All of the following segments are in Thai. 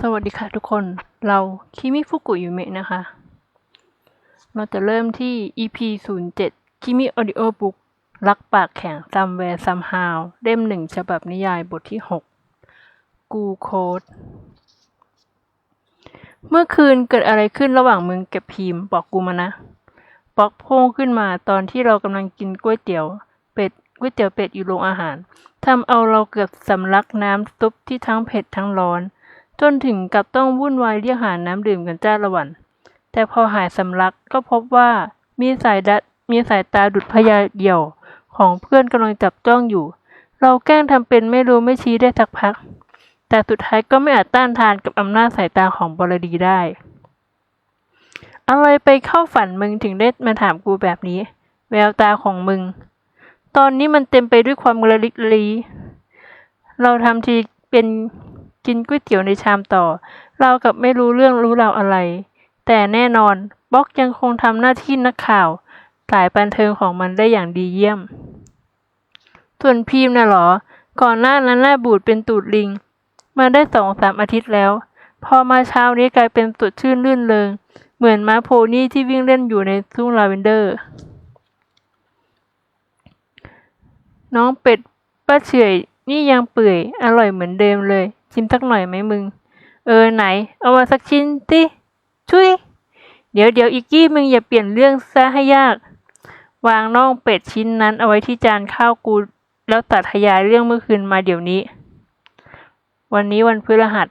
สวัสดีค่ะทุกคน เราคิมิฟุกุยุเมะนะคะ เราจะเริ่มที่ EP 07คิมิออดิโอบุ๊กรักปากแข็ง Somewhere Somehow เล่มหนึ่งฉบับนิยายบทที่ 6 กูโคดเมื่อคืนเกิดอะไรขึ้นระหว่างมึงกับพีมบอกกูมานะป๊อกโพ่งขึ้นมาตอนที่เรากำลังกินก๋วยเตี๋ยวเป็ดก๋วยเตี๋ยวเป็ดอยู่โรงอาหารทำเอาเราเกือบสำลักน้ำซุปที่ทั้งเผ็ดทั้งร้อน จนถึงกับต้องวุ่นวายเรียกหาน้ำดื่มกันจ้าละวัน แต่พอหายสำลักก็พบว่ามีสายดัดมีสายตาดุดพญาเดี่ยวของเพื่อนกำลังจับจ้องอยู่ เราแกล้งทำเป็นไม่รู้ไม่ชี้ได้สักพัก แต่สุดท้ายก็ไม่อาจต้านทานกับอำนาจสายตาของบรดีได้ อะไรไปเข้าฝันมึงถึงได้มาถามกูแบบนี้ แววตาของมึง ตอนนี้มันเต็มไปด้วยความระลิกระลี เราทำทีเป็น กินก๋วยเตี๋ยวในชามต่อ เรากับไม่รู้เรื่องรู้ราวอะไร แต่แน่นอนบ็อกยังคงทำหน้าที่นักข่าว สายบันเทิงของมันได้อย่างดีเยี่ยม ส่วนพีมน่ะเหรอ ก่อนหน้านั้นหน้าบูดเป็นตูดลิง มาได้สองสามอาทิตย์แล้ว พอมาเช้านี้กลายเป็นสดชื่นลื่นเริง เหมือนม้าโพนี่ที่วิ่งเล่นอยู่ในทุ่งลาเวนเดอร์ น้องเป็ดป้าเฉยนี่ยังเปื่อยอร่อยเหมือนเดิมเลย ชิมสักหน่อยไหมมึง เออไหน เอามาสักชิ้นสิช่วย เดี๋ยวเดี๋ยวอีกกี้มึงอย่าเปลี่ยนเรื่องซะให้ยาก วางน่องเป็ดชิ้นนั้นเอาไว้ที่จานข้าวกู แล้วตัดทยายเรื่องเมื่อคืนมาเดี๋ยวนี้ วันนี้วันพฤหัส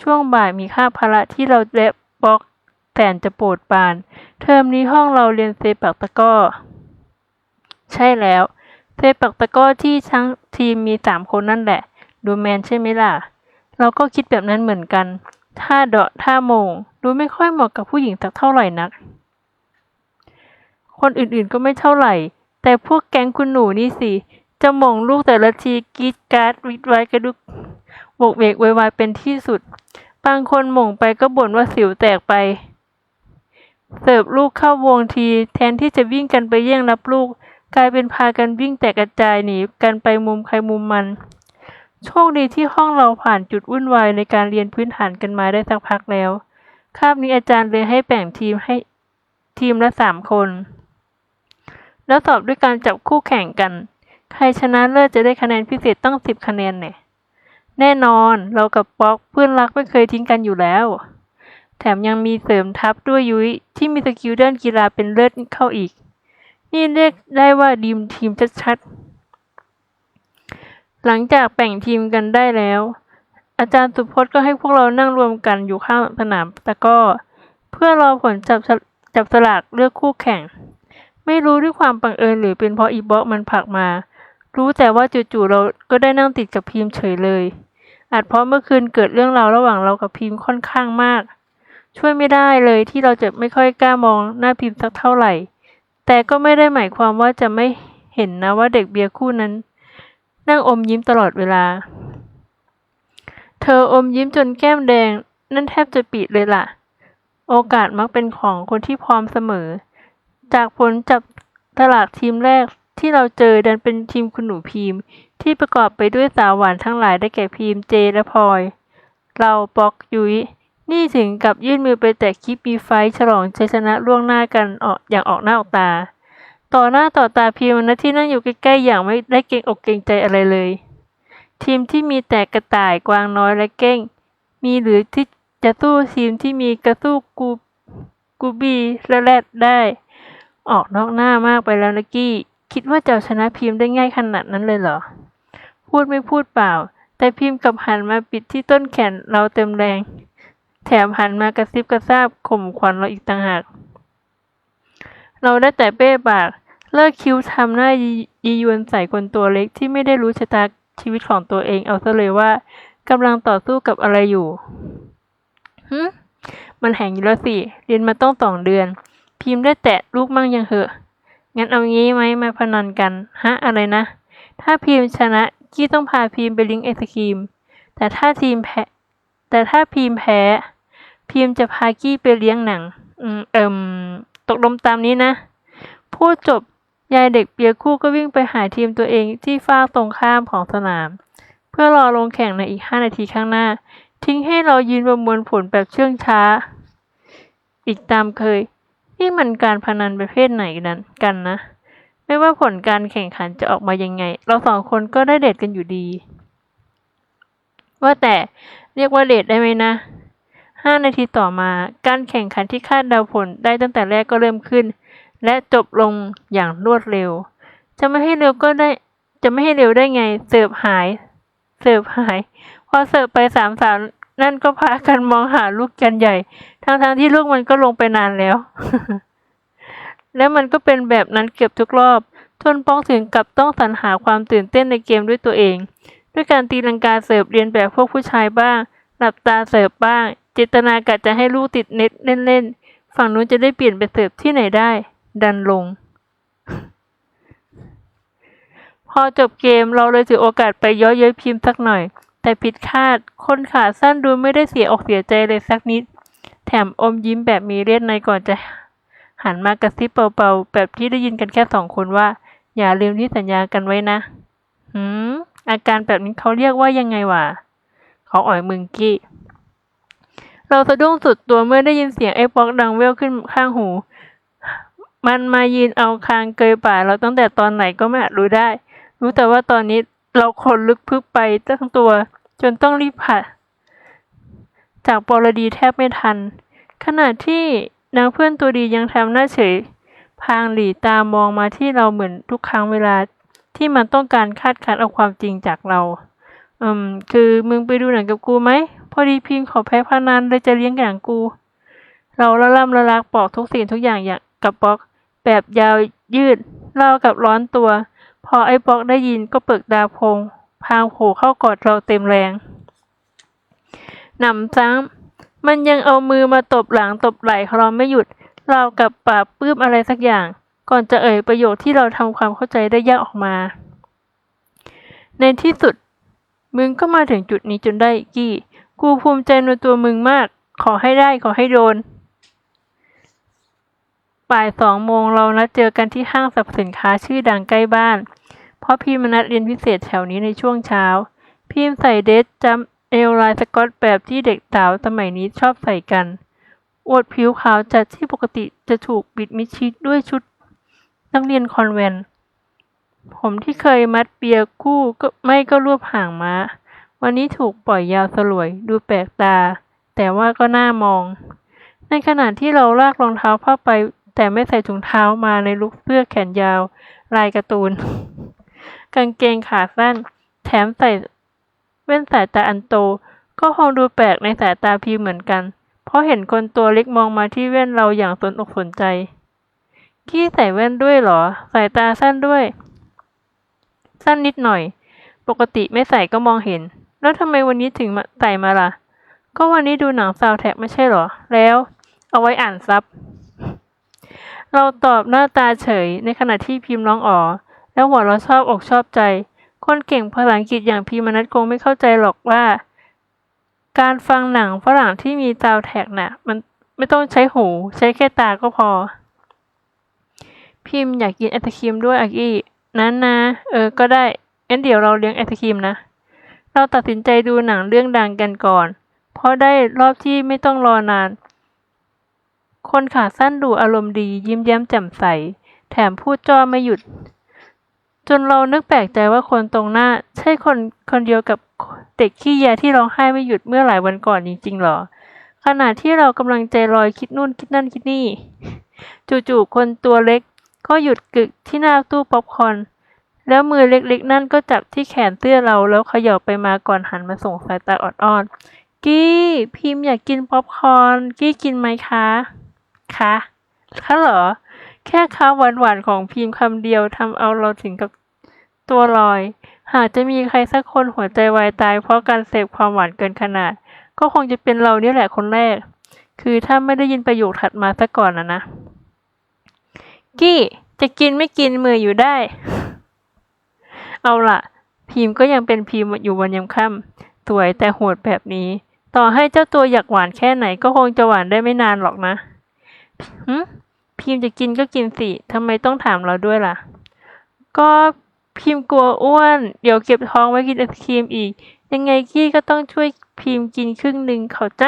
ช่วงบ่ายมีค่าพละที่เราและบล็อกแสนจะโปรดปาน เทอมนี้ห้องเราเรียนเซปักตะก้อ ใช่แล้ว เซปักตะก้อที่ทั้งทีมมีสามคนนั่นแหละ ดูแมนใช่ไหมล่ะ เราก็คิดแบบนั้นเหมือนกันถ้าเดาะท่าโมง ดูไม่ค่อยเหมาะกับผู้หญิงสักเท่าไหร่นัก คนอื่นๆก็ไม่เท่าไหร่ แต่พวกแก๊งคุณหนูนี่สิ จะม่งลูกแต่ละทีกีดการ์ดวิดไว้กระดุกบกเวกไวายเป็นที่สุด บางคนหม่งไปก็บ่นว่าสิวแตกไป เสิร์ฟลูกเข้าวงที แทนที่จะวิ่งกันไปแย่งรับลูก กลายเป็นพากันวิ่งแตกกระจายหนีกันไปมุมใครมุมมัน โชคดีที่ห้องเราผ่านจุดวุ่นวายในการเรียนพื้นฐานกันมาได้สักพักแล้ว คาบนี้อาจารย์เลยให้แบ่งทีมให้ทีมละสามคน แล้วสอบด้วยการจับคู่แข่งกัน ใครชนะเลิศจะได้คะแนนพิเศษตั้งสิบคะแนนเนี่ย แน่นอนเรากับป๊อกเพื่อนรักไม่เคยทิ้งกันอยู่แล้ว แถมยังมีเสริมทัพด้วยยุ้ยที่มีสกิลด้านกีฬาเป็นเลิศเข้าอีก นี่เรียกได้ว่าดีมทีมชัดๆ หลังจากแบ่งทีมกันได้แล้ว อาจารย์สุพจน์ก็ให้พวกเรานั่งรวมกันอยู่ข้างสนามตะก้อเพื่อรอผลจับจับสลากเลือกคู่แข่ง ไม่รู้ด้วยความบังเอิญหรือเป็นเพราะอีบ็อกมันผลักมา รู้แต่ว่าจู่ๆเราก็ได้นั่งติดกับพิมพ์เฉยเลย อาจเพราะเมื่อคืนเกิดเรื่องราวระหว่างเรากับพิมพ์ค่อนข้างมาก ช่วยไม่ได้เลยที่เราจะไม่ค่อยกล้ามองหน้าพิมพ์สักเท่าไหร่ แต่ก็ไม่ได้หมายความว่าจะไม่เห็นนะว่าเด็กเบียร์คู่นั้น นั่งอมยิ้มตลอดเวลา เธออมยิ้มจนแก้มแดง นั่นแทบจะปิดเลยล่ะ โอกาสมักเป็นของคนที่พร้อมเสมอ จากผลจับตลากทีมแรกที่เราเจอดันเป็นทีมคุณหนูพีมที่ประกอบไปด้วยสาวหวานทั้งหลายได้แก่พีมเจและพลอย เราปอกยุย้ยนี่ถึงกับยื่นมือไปแตะคลิปมีไฟฉลองชัยชนะล่วงหน้ากันออกอย่างออกหน้าออกตา ต่อหน้าต่อตาพีมนะที่นั่งอยู่ใกล้ๆอย่างไม่ได้เกรงอกเกรงใจอะไรเลย ทีมที่มีแต่กระต่ายกวางน้อยและเก้ง มีหรือที่จะสู้ทีมที่มีกระสู้กูกูบีและแรดได้ ออกนอกหน้ามากไปแล้วนะกี้ คิดว่าจะชนะพิมพ์ได้ง่ายขนาดนั้นเลยเหรอ พูดไม่พูดเปล่า แต่พิมพ์กับหันมาปิดที่ต้นแขนเราเต็มแรง แถมหันมากระซิบกระซาบข่มขวัญเราอีกต่างหากเราได้แต่เบ้ปาก เลิกคิ้วทำหน้ายียวนใส่คนตัวเล็กที่ไม่ได้รู้ชะตาชีวิตของตัวเองเอาซะเลยว่ากำลังต่อสู้กับอะไรอยู่ฮึมันแหงอยู่แล้วสิ เรียนมาต้องสองเดือน พิมพ์ได้แตะลูกมั่งยังเหอะ งั้นเอางี้ไหมมาพนันกัน ฮะอะไรนะ ถ้าพิมพ์ชนะกี้ต้องพาพิมพ์ไปลิงไอศครีม แต่ถ้าทีมแพ้แต่ถ้าพิมพ์แพ้ พิมพ์จะพากี้ไปเลี้ยงหนัง อืมเอิมตกลงตามนี้นะ พูดจบ ยายเด็กเปียกคู่ก็วิ่งไปหาทีมตัวเองที่ฝ้ากตรงข้ามของสนาม เพื่อรอลงแข่งในอีกห้านาทีข้างหน้า ทิ้งให้เรายืนประมวลผลแบบเชื่องช้า อีกตามเคย นี่มันการพนันประเภทไหนนั้นกันนะ ไม่ว่าผลการแข่งขันจะออกมายังไง เราสองคนก็ได้เดทกันอยู่ดี ว่าแต่เรียกว่าเดทได้ไหมนะห้านาทีต่อมา การแข่งขันที่คาดเดาผลได้ตั้งแต่แรกก็เริ่มขึ้น และจบลงอย่างรวดเร็ว จะไม่ให้เร็วก็ได้ จะไม่ให้เร็วได้ไง เสิร์ฟหาย เสิร์ฟหาย พอเสิร์ฟไปสามสาวนั่นก็พากันมองหาลูกกันใหญ่ ทั้งๆที่ลูกมันก็ลงไปนานแล้ว และมันก็เป็นแบบนั้นเกือบทุกรอบจนป้องถึงกับต้องสรรหาความตื่นเต้นในเกมด้วยตัวเอง ด้วยการตีลังกาเสิร์ฟเรียนแบบพวกผู้ชายบ้าง หลับตาเสิร์ฟบ้าง เจตนากะจะให้ลูกติดเน็ตเล่นๆ ฝั่งนู้นจะได้เปลี่ยนไปเสิร์ฟที่ไหนได้ ดันลง พอจบเกมเราเลยถือโอกาสไปย้อยเย้ยพิมพ์สักหน่อย แต่ผิดคาด คนขาสั้นดูไม่ได้เสียอกเสียใจเลยสักนิด แถมอมยิ้มแบบมีเลียดในก่อนจะหันมากระซิบเบาๆ แบบที่ได้ยินกันแค่สองคนว่า อย่าลืมที่สัญญากันไว้นะหืมอาการแบบนี้เขาเรียกว่ายังไงวะเขาอ่อยมึงกี้เราสะดุ้งสุดตัวเมื่อได้ยินเสียงไอ้ป๊อกดังเววขึ้นข้างหู มันมายืนเอาคางเกยป่าเราตั้งแต่ตอนไหนก็ไม่อาจรู้ได้ รู้แต่ว่าตอนนี้เราขนลึกพึบไปทั้งตัว จนต้องรีบผ่าจากปรดีแทบไม่ทัน ขณะที่นางเพื่อนตัวดียังทำหน้าเฉย พางหลีตามองมาที่เราเหมือนทุกครั้งเวลาที่มันต้องการคาดคั้นเอาความจริงจากเรา อืม คือมึงไปดูหนังกับกูไหม พอดีพิมพ์ขอแพ้พนันเลยจะเลี้ยงหนังกู เราละล่ำละลักบอกทุกสิ่งทุกอย่างอย่างกับป๊อก แบบยาวยืดเล่ากับร้อนตัว พอไอ้ป๊อกได้ยินก็เปิกดาพง พางโผเข้ากอดเราเต็มแรงหนำซ้ำมันยังเอามือมาตบหลังตบไหล่เราไม่หยุดเรากับปาบปลื้มอะไรสักอย่าง ก่อนจะเอ่ยประโยคที่เราทำความเข้าใจได้ยากออกมา ในที่สุด มึงก็มาถึงจุดนี้จนได้กี้ กูภูมิใจในตัวมึงมาก ขอให้ได้ขอให้โดน บ่ายสองโมงเรานัดเจอกันที่ห้างสรรพสินค้าชื่อดังใกล้บ้าน เพราะพี่มนัดเรียนพิเศษแถวนี้ในช่วงเช้า พี่ใส่เดรสจัมเอลลายสกอตแบบที่เด็กสาวสมัยนี้ชอบใส่กันอวดผิวขาวจัดที่ปกติจะถูกบิดมิชิดด้วยชุด นักเรียนคอนแวนผมที่เคยมัดเปียคู่ก็ไม่ก็รวบห่างม้า วันนี้ถูกปล่อยยาวสลวย ดูแปลกตา แต่ว่าก็น่ามอง ในขณะที่เราลากรองเท้าผ้าไป แต่ไม่ใส่ถุงเท้ามาในลุคเสื้อแขนยาว ลายการ์ตูน กางเกงขาสั้น แถมใส่แว่นสายตาอันโต ก็คงดูแปลกในสายตาพีเหมือนกัน เพราะเห็นคนตัวเล็กมองมาที่แว่นเราอย่างสนอกสนใจกี้ใส่แว่นด้วยเหรอ สายตาสั้นด้วย สั้นนิดหน่อย ปกติไม่ใส่ก็มองเห็น แล้วทำไมวันนี้ถึงใส่มาล่ะ ก็วันนี้ดูหนังซาวแท็กไม่ใช่เหรอ แล้ว เอาไว้อ่านซับ เราตอบหน้าตาเฉย ในขณะที่พิมพ์ร้องอ๋อ แล้วหัวเราชอบอกชอบใจ คนเก่งภาษาอังกฤษอย่างพิมนัสคงไม่เข้าใจหรอกว่า การฟังหนังฝรั่งที่มีซาวแท็กน่ะ มันไม่ต้องใช้หู ใช้แค่ตาก็พอ พิมพ์อยากกินไอศครีมด้วยอากี้นั้นนะ เออ ก็ได้งั้นเดี๋ยวเราเลี้ยงไอศครีมนะ เราตัดสินใจดูหนังเรื่องดังกันก่อน เพราะได้รอบที่ไม่ต้องรอนาน คนขาสั้นดูอารมณ์ดียิ้มแย้มแจ่มใส แถมพูดจ้อไม่หยุด จนเรานึกแปลกใจว่าคนตรงหน้า ใช่คนคนเดียวกับเด็กขี้แยที่ร้องไห้ไม่หยุดเมื่อหลายวันก่อนจริงๆหรอ ขณะที่เรากำลังใจลอยคิดนู่นคิดนั่นคิดนี่ จู่ๆคนตัวเล็ก ก็หยุดกึกที่หน้าตู้ป๊อปคอร์นแล้วมือเล็กๆ นั่นก็จับที่แขนเสื้อเราแล้วเขย่าไปมาก่อนหันมาส่งสายตาอดอ้อนกี้พิมพ์อยากกินป๊อปคอร์นกี้กินไหมคะ คะคะเหรอ แค่คำหวานๆของพิมพ์คำเดียวทำเอาเราถึงกับตัวลอย หากจะมีใครสักคนหัวใจวายตาย เพราะการเสพความหวานเกินขนาด ก็คงจะเป็นเราเนี่ยแหละคนแรก คือถ้าไม่ได้ยินประโยคถัดมาซะก่อนนะนะ กี้จะกินไม่กินมืออยู่ได้ เอาล่ะ พิมพ์ก็ยังเป็นพิมพ์อยู่วันยามค่ำสวยแต่โหดแบบนี้ ต่อให้เจ้าตัวอยากหวานแค่ไหนก็คงจะหวานได้ไม่นานหรอกนะ หึพิมพ์จะกินก็กินสิทำไมต้องถามเราด้วยล่ะ ก็พิมพ์กลัวอ้วน เดี๋ยวเก็บท้องไว้กินไอศครีมอีก ยังไงกี้ก็ต้องช่วยพิมพ์กินครึ่งหนึ่งเข้าใจ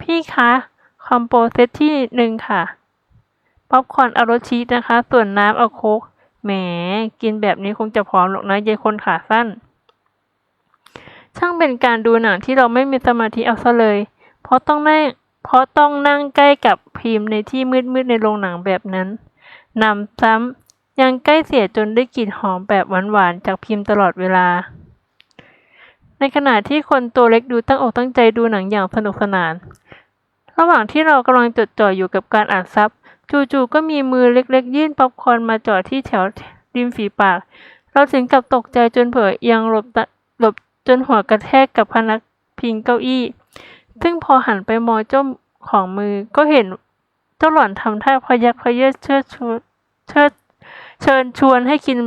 พี่คะคอมโปเซตที่หนึ่งค่ะ ป๊อปคอนเอารสชีสนะคะ ส่วนน้ำเอาโค้กแหม กินแบบนี้คงจะผอมหรอกนะยายคนขาสั้น ช่างเป็นการดูหนังที่เราไม่มีสมาธิเอาซะเลย เพราะต้องนั่ง เพราะต้องนั่งใกล้กับพิมพ์ในที่มืดๆในโรงหนังแบบนั้นนำซ้ำยังใกล้เสียจนได้กลิ่นหอมแบบหวานๆจากพิมพ์ตลอดเวลา ในขณะที่คนตัวเล็กดูตั้งอกตั้งใจดูหนังอย่างสนุกสนาน ระหว่างที่เรากำลังจดจ่ออยู่กับการอ่านซับจู่ๆก็มีมือเล็กๆ ยื่นป๊อปคอร์นมาจ่อที่แถวริมฝีปาก เราถึงกับตกใจจนเผลอเอียงหลบหลบจนหัวกระแทกกับพนักพิงเก้าอี้ ซึ่งพอหันไปมองเจ้าของมือก็เห็นเจ้าหล่อนทำท่าพยักพเยเชิดชวนเชิดเชิญชวนให้กิน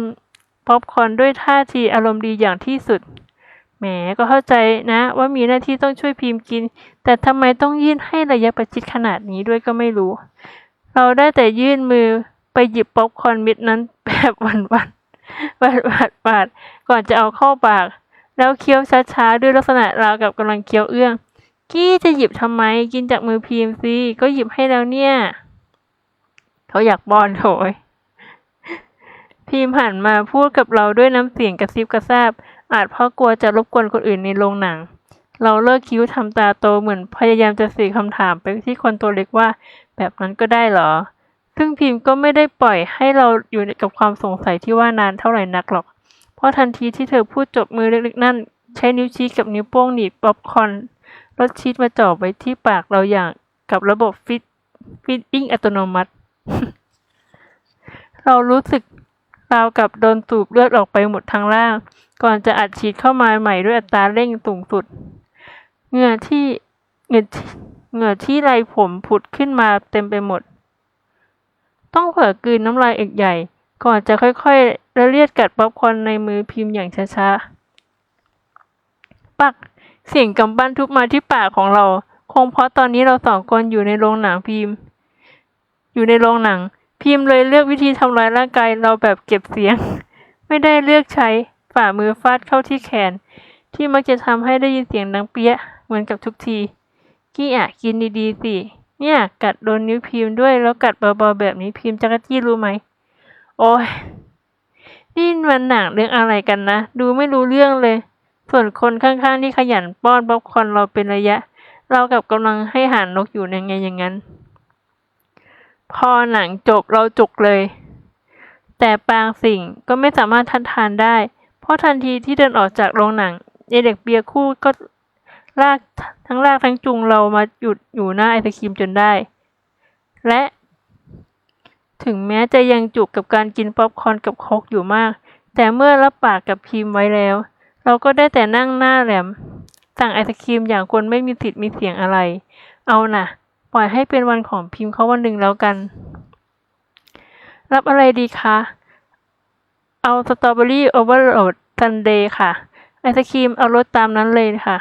ป๊อปคอนด้วยท่าทีอารมณ์ดีอย่างที่สุด แหมก็เข้าใจนะ ว่ามีหน้าที่ต้องช่วยพิมพ์กิน แต่ทำไมต้องยื่นให้ระยะประชิดขนาดนี้ด้วยก็ไม่รู้ เราได้แต่ยื่นมือไปหยิบป๊อปคอนเม็ดนั้นแบบวานๆหวานหวานหวานก่อนจะเอาเข้าปาก แล้วเคี้ยวช้าๆ ด้วยลักษณะราวกับกำลังเคี้ยวเอื้อง กี้จะหยิบทำไมกินจากมือพิมพ์สิก็หยิบให้แล้วเนี่ย เขาอยากป้อนโถยพิมพ์หันมาพูดกับเราด้วยน้ำเสียงกระซิบกระซาบ อาจเพราะกลัวจะรบกวนคนอื่นในโรงหนัง เราเลิกคิ้วทำตาโตเหมือนพยายามจะสื่อคำถามไปที่คนตัวเล็กว่า แบบนั้นก็ได้เหรอ ซึ่งพิมพ์ก็ไม่ได้ปล่อยให้เราอยู่กับความสงสัยที่ว่านานเท่าไหร่นักหรอก เพราะทันทีที่เธอพูดจบมือเล็กๆนั่น ใช้นิ้วชี้กับนิ้วโป้งหนีบป๊อปคอร์น รสชีสมาจ่อไว้ที่ปากเราอย่างกับระบบฟิตฟิตติ้งอัตโนมัติ เรารู้สึกราวกับโดนสูบเลือดออกไปหมดทั้งร่าง ก่อนจะอัดฉีดเข้ามาใหม่ด้วยอัตราเร่งสูงสุด เหงื่อที่เหงื่อที่เหงื่อที่ไรผมผุดขึ้นมาเต็มไปหมด ต้องเผลอกลืนน้ำลายเอกใหญ่ ก่อนจะค่อยๆละเลียดกัดป๊อปคอนในมือพิมพ์อย่างช้าๆ ปัก เสียงกำปั้นทุบมาที่ปากของเรา คงเพราะตอนนี้เราสองคนอยู่ในโรงหนังพิมพ์ อยู่ในโรงหนัง พิมพ์เลยเลือกวิธีทำร้ายร่างกายเราแบบเก็บเสียง ไม่ได้เลือกใช้ฝ่ามือฟาดเข้าที่แขน ที่มักจะทำให้ได้ยินเสียงดังเปี้ยเหมือนกับทุกที กี้อะกินดีๆสิเนี่ยกัดโดนนิ้วพิมพ์ด้วยแล้วกัดเบาๆแบบนี้พิมพ์จักรจี้รู้ไหมโอ้ยนี่มันหนังเรื่องอะไรกันนะ ดูไม่รู้เรื่องเลย ส่วนคนข้างๆที่ขยันป้อนป๊อปคอนเราเป็นระยะ เรากับกำลังให้อาหารนกอยู่ยังไงอย่างนั้น พอหนังจบเราจุกเลย แต่บางสิ่งก็ไม่สามารถทันทานได้ เพราะทันทีที่เดินออกจากโรงหนังยายเด็กเบียร์คู่ก็ลากทั้งลากทั้งจูงเรามาหยุดอยู่หน้าไอศครีมจนได้ และ ถึงแม้จะยังจุกกับการกินป๊อปคอนกับโคกอยู่มาก แต่เมื่อรับปากกับพิมพ์ไว้แล้ว เราก็ได้แต่นั่งหน้าแหลม สั่งไอศครีมอย่างคนไม่มีสิทธิ์มีเสียงอะไร เอาน่ะ ปล่อยให้เป็นวันของพิมพ์เขาวันหนึ่งแล้วกัน รับอะไรดีคะ เอาสตรอเบอรี่โอเวอร์โหลดซันเดย์ค่ะ ไอศครีมเอารสตามนั้นเลยค่ะ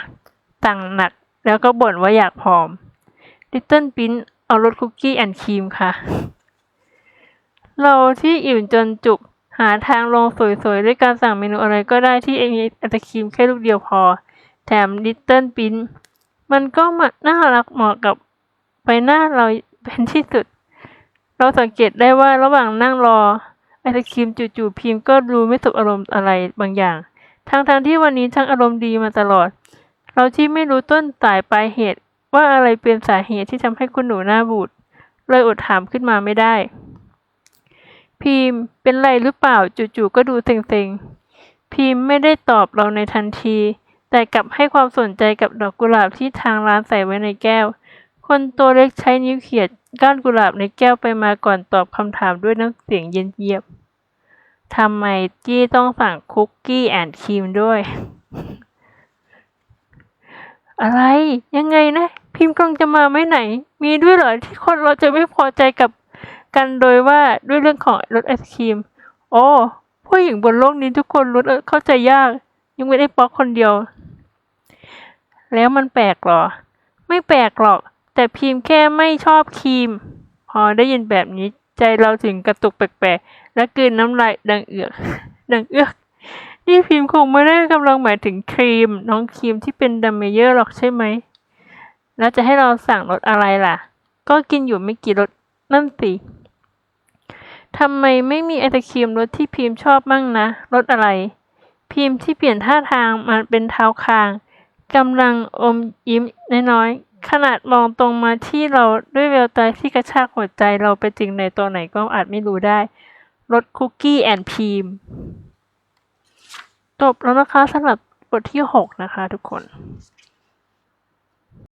สั่งหนักแล้วก็บ่นว่าอยากผอมลิตเติ้ลปิ้นเอารสคุกกี้แอนด์ครีมค่ะ เราที่อิ่มจนจุก หาทางลงสวยๆ ด้วยการสั่งเมนูอะไรก็ได้ที่มีไอศครีมแค่ลูกเดียวพอ แถมลิตเติ้ลปิ้นมันก็มาน่ารักเหมาะกับใบหน้าเราเป็นที่สุด เราสังเกตได้ว่าระหว่างนั่งรอ ไอศครีมจู่ๆพิมพ์ก็ดูไม่สบอารมณ์อะไรบางอย่าง ทั้งๆที่วันนี้ช่างอารมณ์ดีมาตลอด เราที่ไม่รู้ต้นสายปลายเหตุว่าอะไรเป็นสาเหตุที่ทำให้คุณหนูหน้าบูดเลยอดถามขึ้นมาไม่ได้ พิมพ์เป็นไรหรือเปล่าจู่ๆก็ดูเซ็งๆ พิมพ์ไม่ได้ตอบเราในทันที แต่กลับให้ความสนใจกับดอกกุหลาบที่ทางร้านใส่ไว้ในแก้ว คนตัวเล็กใช้นิ้วเขี่ยก้านกุหลาบในแก้วไปมาก่อนตอบคำถามด้วยน้ำเสียงเย็นเยียบทำไมจี้ต้องสั่งคุกกี้แอนด์ครีมด้วย อะไรยังไงนะ พิมพ์กำลังจะมาไหมไหน มีด้วยเหรอที่คนเราจะไม่พอใจกับ กันโดยว่าด้วยเรื่องของรสไอศครีม โอ้ผู้หญิงบนโลกนี้ทุกคนรู้เข้าใจยาก ยังไม่ได้ป๊อกคนเดียว แล้วมันแปลกเหรอ ไม่แปลกหรอก แต่พิมพ์แค่ไม่ชอบครีม พอได้ยินแบบนี้ใจเราถึงกระตุกแปลกๆ และกลืนน้ำลายดังเอือก ดังเอือกนนี่พิมพ์คงไม่ได้กำลังหมายถึงครีม น้องครีมที่เป็นดัมเมเยอร์หรอกใช่ไหม แล้วจะให้เราสั่งรสอะไรล่ะ ก็กินอยู่ไม่กี่รสนั่นสิ ทำไมไม่มีไอศครีมรสที่พิมพ์ชอบมั่งนะรสอะไร พิมพ์ที่เปลี่ยนท่าทางมันเป็นเท้าคางกำลังอมยิ้มน้อยๆขนาดมองตรงมาที่เราด้วยแววตาที่กระชากหัวใจเราไปจริงในตัวไหนก็อาจไม่รู้ได้รสคุกกี้แอนด์พิมพ์จบแล้วนะคะสำหรับบทที่ 6 นะคะทุกคน